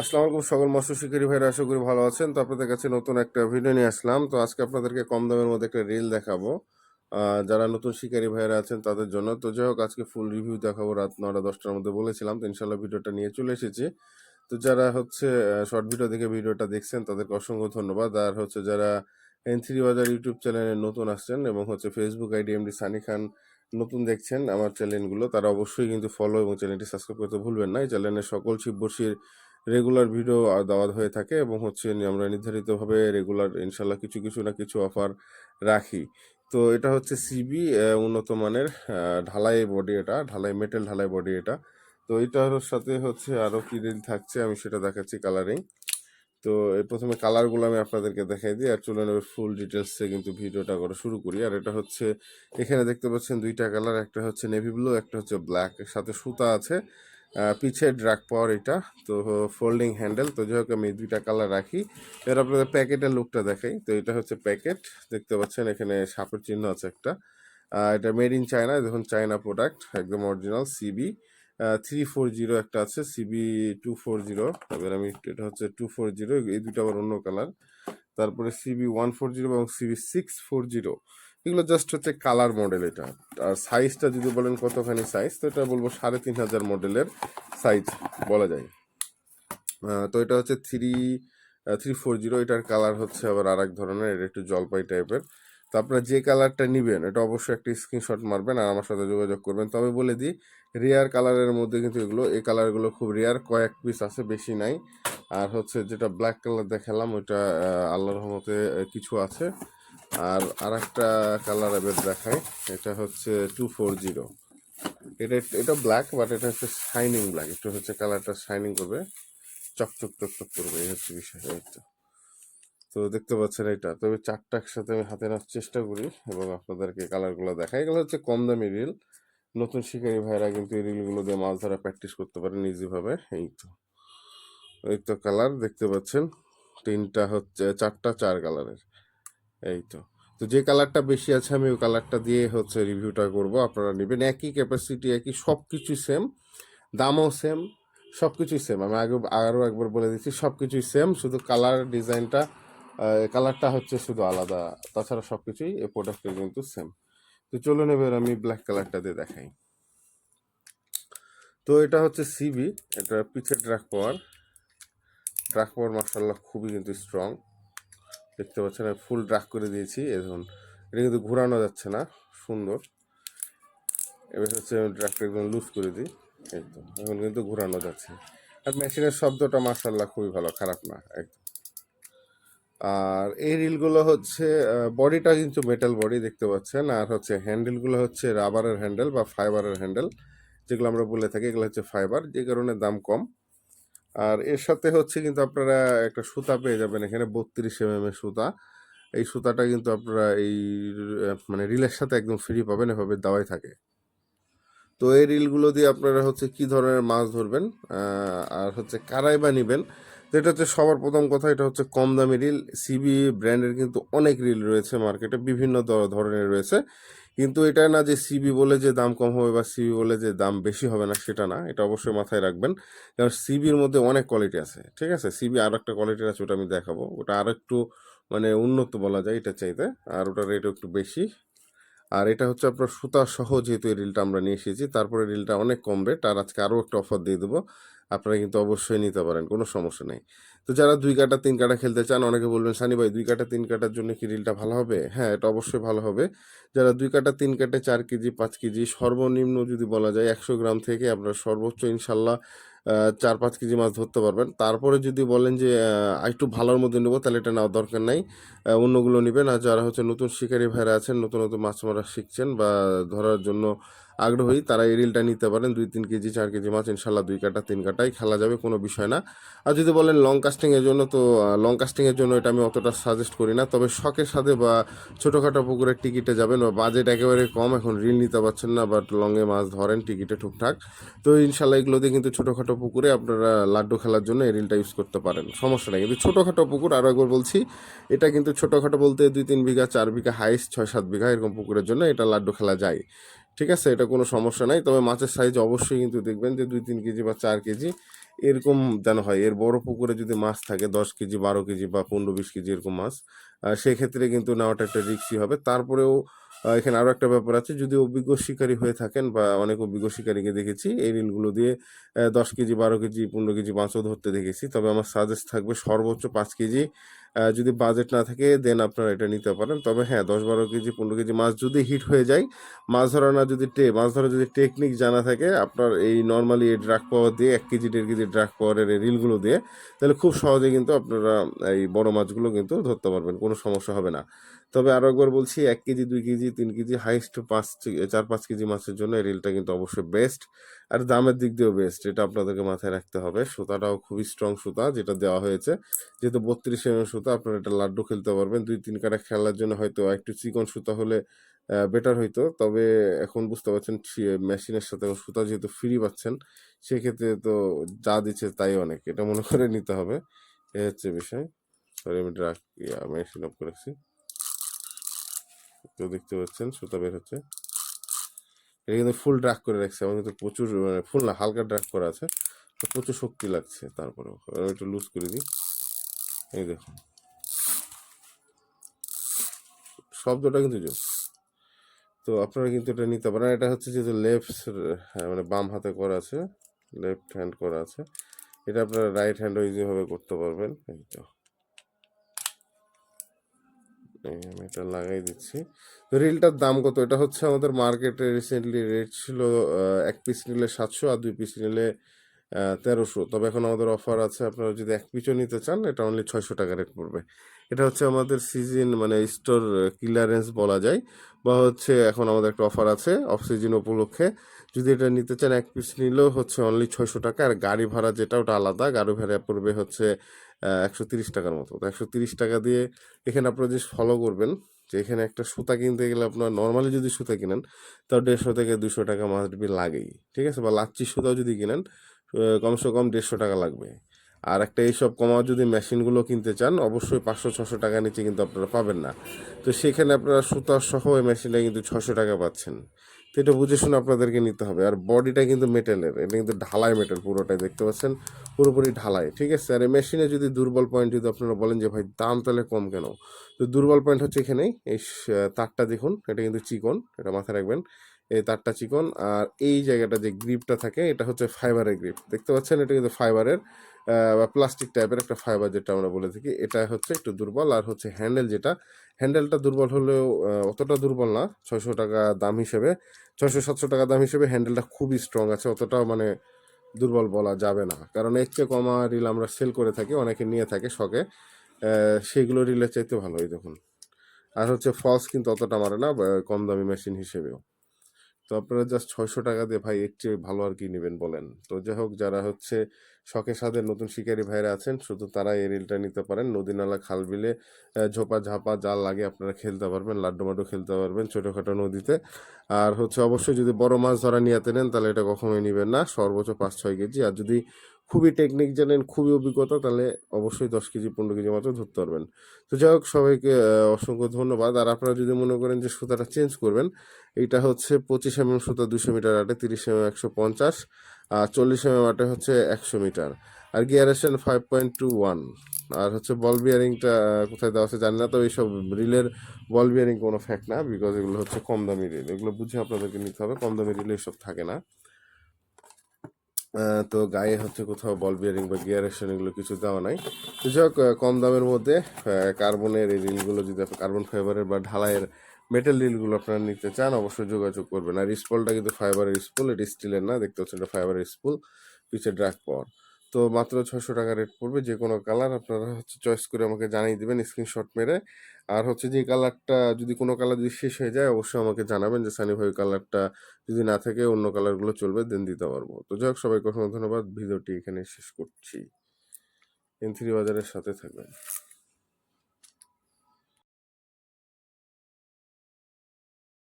আসসালামু আলাইকুম সকল মৎস্য শিকারী ভাইরা, আশা করি ভালো আছেন। তো আপনাদের কাছে নতুন একটা ভিডিও নিয়ে আসলাম। তো আজকে আপনাদেরকে কম দামের মধ্যে একটা রিল দেখাবো। যারা নতুন শিকারী ভাইরা আছেন তাদের জন্য। তো যাই হোক, আজকে ফুল রিভিউ দেখাবো রাত নটা দশটার মধ্যে বলেছিলাম। তো ইনশাল্লাহ ভিডিওটা নিয়ে চলে এসেছি। তো যারা হচ্ছে শর্ট ভিডিও দেখে ভিডিওটা দেখছেন, তাদেরকে অসংখ্য ধন্যবাদ। আর হচ্ছে যারা এন থ্রি বাজার ইউটিউব চ্যানেলে নতুন আসছেন এবং হচ্ছে Facebook ID MD Sunny Khan নতুন দেখছেন আমার চ্যানেলগুলো, তারা অবশ্যই কিন্তু ফলো এবং চ্যানেলটি সাবস্ক্রাইব করতে ভুলবেন না। এই চ্যানেলের সকল শিববর্ষীর রেগুলার ভিডিও দেওয়া হয়ে থাকে এবং হচ্ছে আমরা নির্ধারিতভাবে রেগুলার ইনশাল্লাহ কিছু কিছু না কিছু অফার রাখি। তো এটা হচ্ছে সিবি উন্নত মানের ঢালাই বডি এটা, ঢালাই মেটেল ঢালাই বডি এটা। তো এটার সাথে হচ্ছে আরও কী রিল থাকছে আমি সেটা দেখাচ্ছি কালারিং তো এই প্রথমে কালারগুলো আমি আপনাদেরকে দেখাই দিই আর চলুন ফুল ডিটেলসে কিন্তু ভিডিওটা করা শুরু করি। আর এটা হচ্ছে, এখানে দেখতে পাচ্ছেন দুইটা কালার একটা হচ্ছে নেভি ব্লু একটা হচ্ছে ব্ল্যাক সাথে সুতা আছে। আহ, পিছে ড্রাগ পাওয়ার এটা তো ফোল্ডিং হ্যান্ডেল তো যাই আমি দুইটা কালার রাখি। এর আপনাদের প্যাকেটের লুকটা দেখাই। তো এটা হচ্ছে প্যাকেট দেখতে পাচ্ছেন এখানে সাপের চিহ্ন আছে একটা। এটা মেড ইন চায়না দেখুন চায়না প্রোডাক্ট একদম original CB three four zero একটা আছে সিবি টু ফোর জিরো এবার আমি এটা হচ্ছে টু ফোর জিরো এই দুটো আবার অন্য কালার তারপরে সিবি ওয়ান ফোর জিরো এবং সিবি সিক্স ফোর জিরো এগুলো জাস্ট হচ্ছে কালার মডেল এটা। আর সাইজটা যদি বলেন কতখানি সাইজ তো এটা বলব সাড়ে তিন হাজার মডেলের সাইজ বলা যায়। তো এটা হচ্ছে থ্রি থ্রি ফোর জিরো এটার কালার হচ্ছে আবার আর এক ধরনের এটা একটু জলপাই টাইপের তো আপনারা যে কালারটা নেবেন এটা অবশ্যই একটা স্ক্রিনশট মারবেন আর আমার সাথে যোগাযোগ করবেন। তবে বলে দিই রেয়ার কালারের মধ্যে কিন্তু এগুলো এই কালারগুলো খুব রেয়ার কয়েক পিস আছে বেশি নাই। আর হচ্ছে যেটা ব্ল্যাক কালার দেখালাম ওইটা আহ, আল্লাহর রহমতে কিছু আছে। আর আরেকটা কালার এবার দেখাই, এটা হচ্ছে টু ফোর জিরো এটা এটা ব্ল্যাক বাট এটা হচ্ছে শাইনিং ব্ল্যাক একটু হচ্ছে কালারটা শাইনিং করবে, চকচক চকচক করবে, এই হচ্ছে বিষয় তো দেখতে পাচ্ছেন এটা। তবে চারটা একসাথে আমি হাতে নেওয়ার চেষ্টা করি এবং আপনাদেরকে কালারগুলো দেখাই। এগুলো হচ্ছে কম দামি রিল নতুন শিকারী ভাইরা কিন্তু এই রিলগুলো দিয়ে মাছ ধরা প্র্যাকটিস করতে পারেন ইজিভাবে এই তো। এই তো কালার দেখতে পাচ্ছেন। তিনটা হচ্ছে, চারটা চার কালারের এই তো। তো যে কালারটা বেশি আছে, আমি ওই কালারটা দিয়ে হচ্ছে রিভিউটা করব, আপনারা নেবেন। একই ক্যাপাসিটি একই সব কিছুই সেম দামও সেম সব কিছুই সেম আমি আগে আরও একবার বলে দিচ্ছি সব কিছুই সেম শুধু কালার ডিজাইনটা কালারটা হচ্ছে শুধু আলাদা, তাছাড়া সব কিছুই এই প্রোডাক্টের কিন্তু সেম তো চলুন এবার আমি ব্ল্যাক কালারটা দিয়ে দেখাই। তো এটা হচ্ছে সিবি এটা পিছে ড্রাক পাওয়ার ড্রাক পাওয়ার মার্শাল্লাহ খুবই কিন্তু স্ট্রং দেখতে পাচ্ছেন, আমি ফুল ড্রাক করে দিয়েছি, এই ধরুন এটা কিন্তু ঘোরানো যাচ্ছে না, সুন্দর। এবার হচ্ছে আমি ড্রাকটা একদম লুজ করে দিই, একদম। এখন কিন্তু ঘোরানো যাচ্ছে। আর মেশিনের শব্দটা মার্শাল্লাহ খুবই ভালো, খারাপ না, একদম। আর এই রিলগুলো হচ্ছে বডিটা কিন্তু মেটাল বডি দেখতে পাচ্ছেন, আর হচ্ছে হ্যান্ডেলগুলো হচ্ছে রাবারের হ্যান্ডেল বা ফাইবারের হ্যান্ডেল যেগুলো আমরা বলে থাকি, এগুলো হচ্ছে ফাইবার যে কারণে দাম কম। আর এর সাথে হচ্ছে কিন্তু আপনারা একটা সুতা পেয়ে যাবেন এখানে বত্রিশ এম এর সুতা। এই সুতাটা কিন্তু আপনারা এই মানে রিলের সাথে একদম ফ্রি পাবেন, এভাবে দেওয়াই থাকে। তো এই রিলগুলো দিয়ে আপনারা হচ্ছে কি ধরনের মাছ ধরবেন? আর হচ্ছে কারাই বা নিবেন তো এটা হচ্ছে সবার প্রথম কথা, এটা হচ্ছে কম দামি রিল সিবি ব্র্যান্ডের কিন্তু অনেক রিল রয়েছে মার্কেটে বিভিন্ন ধরনের রয়েছে। কিন্তু এটা না যে সিবি বলে যে দাম কম হবে বা সিবি বলে যে দাম বেশি হবে না, সেটা না, এটা অবশ্যই মাথায় রাখবেন। কারণ সিবির মধ্যে অনেক কোয়ালিটি আছে, ঠিক আছে? সিবি আর একটা কোয়ালিটি আছে, ওটা আমি দেখাবো। ওটা আর একটু মানে উন্নত বলা যায় এটা চাইতে, আর ওটার রেট একটু বেশি। আর এটা হচ্ছে আপনার সুতা সহ যেহেতু এই রিলটা আমরা নিয়ে এসেছি, তারপরে রিলটা অনেক কম রেট আর আজকে আরও একটা অফার দিয়ে দেবো। আপনারা কিন্তু অবশ্যই নিতে পারেন, কোনো সমস্যা নেই। তো যারা দুই কাটা, তিন কাটা খেলতে চান, অনেকে বলবেন, সানি ভাই, দুই কাটা, তিন কাটার জন্য কি রিলটা ভালো হবে? হ্যাঁ এটা অবশ্যই ভালো হবে। যারা দুই কাটা, তিন কাটে চার কেজি, পাঁচ কেজি, সর্বনিম্ন যদি বলা যায় একশো গ্রাম থেকে আপনার সর্বোচ্চ ইনশাল্লাহ চার, পাঁচ কেজি মাছ ধরতে পারবেন। তারপরে যদি বলেন যে একটু ভালোর মধ্যে নেব, তাহলে এটা নেওয়ার দরকার নাই। অন্যগুলো নেবেন। আর যারা হচ্ছে নতুন শিকারী ভাইরা আছেন, নতুন নতুন মাছ মারা শিখছেন বা ধরার জন্য আগ্রহী তারা এই রিলটা নিতে পারেন। দুই, তিন কেজি, চার কেজি মাছ, ইনশাল্লাহ দুই কাটা, তিন কাটাই খেলা যাবে, কোনো বিষয় না। আর যদি বলেন লং কাস্টিংয়ের জন্য, তো লং কাস্টিংয়ের জন্য এটা আমি অতটা সাজেস্ট করি না। তবে শখের সাথে বা ছোটোখাটো পুকুরের টিকিটে যাবেন বা বাজেট একেবারে কম, এখন রিল নিতে পারছেন না বাট লংয়ে মাছ ধরেন, টিকিটে টুকটাক। তো, ইনশাল্লাহ এগুলো দিয়ে কিন্তু ছোটোখাটো পুকুরে আপনারা লাড্ডু খেলার জন্য এই রিলটা ইউজ করতে পারেন। সমস্যা নেই। কিন্তু ছোটোখাটো পুকুর আরও একবার বলছি, এটা কিন্তু ছোটোখাটো বলতে দুই, তিন বিঘা, চার বিঘা হাইস্ট ছয়, সাত বিঘা এরকম পুকুরের জন্য এটা লাড্ডু খেলা যায়। ঠিক আছে? এটা কোনো সমস্যা নাই। তবে মাছের সাইজ অবশ্যই কিন্তু দেখবেন যে দুই, তিন কেজি বা চার কেজি এরকম যেন হয়। এর বড় পুকুরে যদি মাছ থাকে, দশ কেজি, বারো কেজি বা পনেরো, বিশ কেজি এরকম মাছ সেক্ষেত্রে কিন্তু নেওয়াটা একটা রিক্সি হবে। তারপরেও এখানে আরও একটা ব্যাপার আছে। যদি অভিজ্ঞ শিকারী হয়ে থাকেন বা অনেক অভিজ্ঞ শিকারীকে দেখেছি, এই রিলগুলো দিয়ে দশ কেজি, বারো কেজি, পনেরো কেজি মাছও ধরতে দেখেছি। তবে আমার সাজেস্ট থাকবে সর্বোচ্চ পাঁচ কেজি যদি বাজেট না থাকে দেন আপনারা এটা নিতে পারেন। তবে হ্যাঁ দশ বারো কেজি, পনেরো কেজি মাছ যদি হিট হয়ে যায়, মাছ ধরা না যদি টে মাছ ধরা যদি টেকনিক জানা থাকে, আপনার এই নর্মালি এই ড্রাগ পাওয়ার দিয়ে, এক কেজি, দেড় কেজি ড্রাগ পাওয়ারের এই রিলগুলো দিয়ে, তাহলে খুব সহজে কিন্তু আপনারা এই বড় মাছগুলো কিন্তু ধরতে পারবেন, কোনো সমস্যা হবে না। তবে আরও একবার বলছি, এক কেজি, দুই কেজি, তিন কেজি হাইস্ট পাঁচ, চার, পাঁচ কেজি মাছের জন্য এই রিলটা কিন্তু অবশ্যই বেস্ট আর দামের দিক দিয়েও বেস্ট এটা আপনাদেরকে মাথায় রাখতে হবে। সুতাটাও খুবই স্ট্রং সুতা যেটা দেওয়া হয়েছে। যেহেতু বত্রিশ এম সুতা, আপনারা এটা লাড্ডু খেলতে পারবেন। দুই তিন কাটা খেলার জন্য হয়তো একটু চিকন সুতা হলে বেটার হইতো। তবে এখন বুঝতে পারছেন মেশিনের সাথে সুতা যেহেতু ফ্রি পাচ্ছেন, সেক্ষেত্রে তো যা দিচ্ছে তাই অনেক। এটা মনে করে নিতে হবে। এ হচ্ছে বিষয়। সরি আমি মেশিন অফ করেছি। তো দেখতে পাচ্ছেন, সুতা বের হচ্ছে। এটা কিন্তু ফুল ড্রাগ করে রাখছে। আমার কিন্তু প্রচুর মানে ফুল না, হালকা ড্রাগ করা আছে। তো প্রচুর শক্তি লাগছে তারপরে একটু লুজ করে দিই। এই দেখুন। শব্দটা কিন্তু জোর। তো আপনারা কিন্তু এটা নিতে পারেন। এটা হচ্ছে যেহেতু লেফট মানে বাম হাতে করা আছে লেফট হ্যান্ড করা আছে। এটা আপনারা রাইট হ্যান্ডও ইজিভাবে করতে পারবেন। এই তো। আমি এটা লাগাই দিচ্ছি। তো রিলটার দাম কত? এটা হচ্ছে আমাদের মার্কেটে রিসেন্টলি রেট ছিল এক পিস নিলে সাতশো আর দুই পিস নিলে তেরোশো। তবে এখন আমাদের অফার আছে, আপনারা যদি এক পিসও নিতে চান, এটা অনলি ছয়শো টাকা রেট পড়বে। এটা হচ্ছে আমাদের সিজন মানে স্টোর ক্লিয়ারেন্স বলা যায়, বা হচ্ছে এখন আমাদের একটা অফার আছে অফ সিজন উপলক্ষে। যদি এটা নিতে চান, এক পিস নিলেও হচ্ছে অনলি ছয়শো টাকা। আর গাড়ি ভাড়া যেটা, ওটা আলাদা। গাড়ি ভাড়া পড়বে হচ্ছে একশো তিরিশ টাকার মতো। তো একশো তিরিশ টাকা দিয়ে এখানে আপনারা যে ফলো করবেন যে এখানে একটা সুতা কিনতে গেলে আপনার নর্মালি যদি সুতা কিনেন, তাও দেড়শো থেকে দুশো টাকা মাস্ট বি লাগেই। ঠিক আছে? বা লাচ্ছি সুতাও যদি কিনেন কমসে কম দেড়শো টাকা লাগবে। আর একটা এইসব কমা যদি মেশিনগুলো কিনতে চান, অবশ্যই পাঁচশো ছশো টাকা নিচে কিন্তু আপনারা পাবেন না। তো সেখানে আপনারা সুতা সহ এই মেশিনটা কিন্তু ছশো টাকা পাচ্ছেন। তো এটা বুঝে শুনে আপনাদেরকে নিতে হবে। আর বডিটা কিন্তু মেটেলের, এটা কিন্তু ঢালাই মেটেল পুরোটাই, দেখতে পাচ্ছেন? পুরোপুরি ঢালাই, ঠিক আছে? আর এই মেশিনে যদি দুর্বল পয়েন্ট যদি আপনারা বলেন যে, ভাই, দাম তাহলে কম কেন? তো দুর্বল পয়েন্ট হচ্ছে এখানেই, এই তারটা দেখুন, এটা কিন্তু চিকন, এটা মাথায় রাখবেন। এই তারটা চিকন, আর এই জায়গাটা যে গ্রিপটা থাকে, এটা হচ্ছে ফাইবারের গ্রিপ দেখতে পাচ্ছেন? এটা কিন্তু ফাইবারের বা প্লাস্টিক টাইপের একটা ফাইবার যেটা আমরা বলে থাকি এটা হচ্ছে একটু দুর্বল আর হচ্ছে হ্যান্ডেল যেটা হ্যান্ডেলটা দুর্বল হলেও অতটা দুর্বল না ছয়শো টাকা দাম হিসেবে ছয়শো সাতশো টাকা দাম হিসেবে হ্যান্ডেলটা খুবই স্ট্রং আছে অতটাও মানে দুর্বল বলা যাবে না। কারণ এর চেয়ে কমা রিল আমরা সেল করে থাকি অনেকে নিয়ে থাকে শখে আহ, সেইগুলো রিলের চাইতে ভালোই দেখুন। আর হচ্ছে ফলস কিন্তু অতটা মারে না কম দামি মেশিন হিসেবেও। তো আপনারা জাস্ট ছয়শো টাকা দিয়ে ভাই চেয়ে ভালো আর কি নেবেন বলেন। তো যাই হোক, যারা হচ্ছে শখে সাদের নতুন শিকারী ভাইরা আছেন, শুধু তারা এই রিলটা নিতে পারেন। নদী নালা খাল বিলে ঝোপা ঝাপা জাল লাগে আপনারা খেলতে পারবেন লাড্ডু মাড্ডু খেলতে পারবেন ছোটোখাটো নদীতে। আর হচ্ছে অবশ্যই যদি বড় মাছ ধরা নিয়ে নেন, তাহলে এটা কখনোই নেবেন না। সর্বোচ্চ পাঁচ ছয় কেজি। আর যদি খুবই টেকনিক জানেন, খুবই অভিজ্ঞতা, তাহলে অবশ্যই দশ কেজি, পনেরো কেজি মতো ধরতে পারবেন। তো যাই হোক, সবাইকে অসংখ্য ধন্যবাদ। আর আপনারা যদি মনে করেন যে সুতাটা চেঞ্জ করবেন, এইটা হচ্ছে পঁচিশ এম এম সুতা দুশো মিটার আটে তিরিশ এম এম একশো পঞ্চাশ, আর চল্লিশ এম এম আটে হচ্ছে একশো মিটার। আর গিয়ার আসেন ফাইভ পয়েন্ট টু ওয়ান আর হচ্ছে বল বিয়ারিংটা কোথায় দেওয়া আছে জানি না তো এইসব রিলের বল বিয়ারিং কোনো ফ্যাক্ট না বিকজ এগুলো হচ্ছে কম দামি রিল এগুলো বুঝে আপনাদেরকে নিতে হবে, কম দামি রিলে এইসব থাকে না। তো গায়ে হচ্ছে কোথাও বল বিয়ারিং বা গিয়ার অ্যাকশন এগুলো কিছু দেওয়া নাই। যাই হোক কম দামের মধ্যে কার্বনের এই রিলগুলো যদি কার্বন ফাইবারের বা ঢালাইয়ের মেটাল রিলগুলো আপনারা নিতে চান, অবশ্যই যোগাযোগ করবেন। আর স্পুলটা কিন্তু ফাইবারের স্পুল এটা স্টিলের না, দেখতে পাচ্ছেন এটা ফাইবারের স্পুল পিছে ড্রাগ পাওয়ার তো মাত্র ছশো টাকা রেট পড়বে যে কোনো কালার আপনারা হচ্ছে চয়েস করে আমাকে জানিয়ে দেবেন স্ক্রিনশট মেরে। আর হচ্ছে যে কালারটা যদি কোনো কালার যদি শেষ হয়ে যায়, অবশ্যই আমাকে জানাবেন যে সানি ভাই কালারটা যদি না থাকে, অন্য কালারগুলো চলবে দেন দিতে পারব। তো যাই হোক, সবাইকে অসংখ্য ধন্যবাদ। ভিডিওটি এখানে শেষ করছি। এন থ্রি বাজারের সাথে থাকবেন।